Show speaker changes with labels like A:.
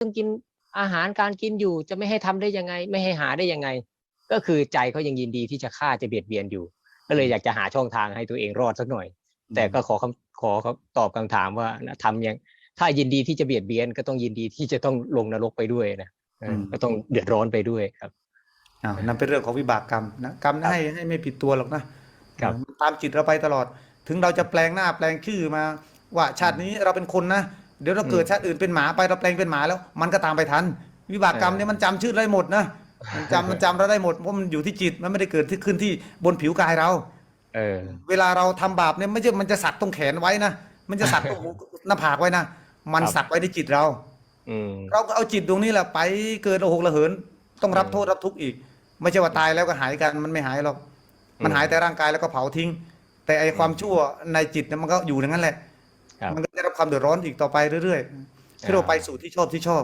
A: รื่องกินอาหารการกินอยู่จะไม่ให้ทำได้ยังไง ไม่ให้หาได้ยังไง ก็คือใจเขายังยินดีที่จะฆ่าจะเบียดเบียนอยู่ ก็เลยอยากจะหาช่องทางให้ตัวเองรอดสักหน่อย แต่ก็ขอคำขอเขาตอบคำถามว่านะทำยังถ้ายินดีที่จะเบียดเบียน ก็ต้องยินดีที่จะต้องลงนรกไปด้วยนะเออก็ต้องเดือดร้อนไปด้วยครับ
B: อ้าวนั่นเป็นเรื่องของวิบากกรรมนะกรรมให้ให้ไม่ผิดตัวหรอกนะครับมันตามจิตเราไปตลอด ถึงเราจะแปลงหน้าแปลงชื่อมา ว่าชาตินี้เราเป็นคนนะ เดี๋ยวเราเกิดชาติอื่นเป็นหมาไปเราแปลงเป็นหมาแล้ว มันก็ตามไปทัน วิบากกรรม
A: เออ
B: เนี่ยมันจำชื่อได้หมดนะมันจำมันจำเราได้หมดเพราะมันอยู่ที่จิตมันไม่ได้เกิดที่ขึ้นที่บนผิวกายเรา
A: เออ
B: เวลาเราทำบาปเนี่ยไม่ใช่มันจะสักตรงแขนไว้นะมันจะสักตรงหน้าผากไว้นะมัน
A: ครับ
B: สักไว้ในจิตเรา
A: อืม
B: เราก็เอาจิตดวงนี้แหละไปเกิดโอหกระเหิน ต้องรับ
A: อืม
B: โทษรับทุกข์อีก ไม่ใช่ว่าตายแล้วก็หายกันมันไม่หายหรอกมัน
A: อืม
B: หายแต่ร่างกายแล้วก็เผาทิ้ง แต่ไอความชั่วในจิตเนี่ยมันก็อยู่อย่างนั้นแหละ
A: ครับ
B: มันก็ได้รับ ความเดือดร้อนอีกต่อไปเรื่อยๆที่เราไปสู่ที่ชอบที่ชอบ